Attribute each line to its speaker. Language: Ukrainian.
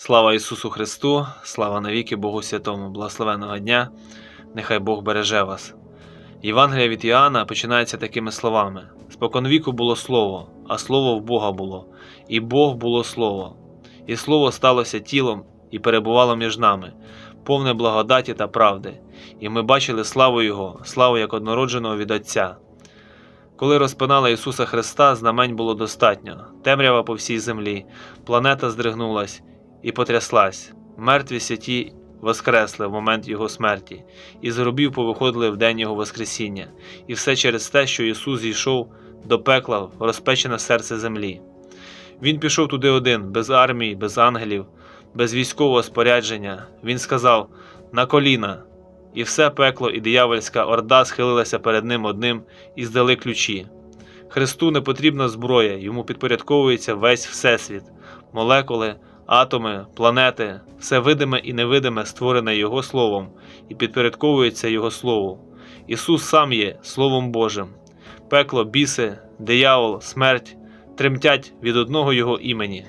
Speaker 1: Слава Ісусу Христу, слава навіки Богу Святому, благословенного дня, нехай Бог береже вас. Євангелія від Іоанна починається такими словами: Споконвіку було Слово, а Слово в Бога було, і Бог було Слово. І Слово сталося тілом і перебувало між нами, повне благодаті та правди, і ми бачили славу Його, славу як однородженого від Отця. Коли розпинали Ісуса Христа, знамень було достатньо, темрява по всій землі, планета здригнулась і потряслась. Мертві святі воскресли в момент Його смерті, і з гробів повиходили в день Його Воскресіння, і все через те, що Ісус зійшов до пекла в розпечене серце землі. Він пішов туди один, без армії, без ангелів, без військового спорядження. Він сказав на коліна, і все пекло і диявольська орда схилилася перед ним одним і здали ключі. Христу не потрібна зброя, йому підпорядковується весь Всесвіт, молекули, атоми, планети, все видиме і невидиме створене Його Словом і підпорядковується Його Слову. Ісус сам є Словом Божим. Пекло, біси, диявол, смерть тремтять від одного Його імені.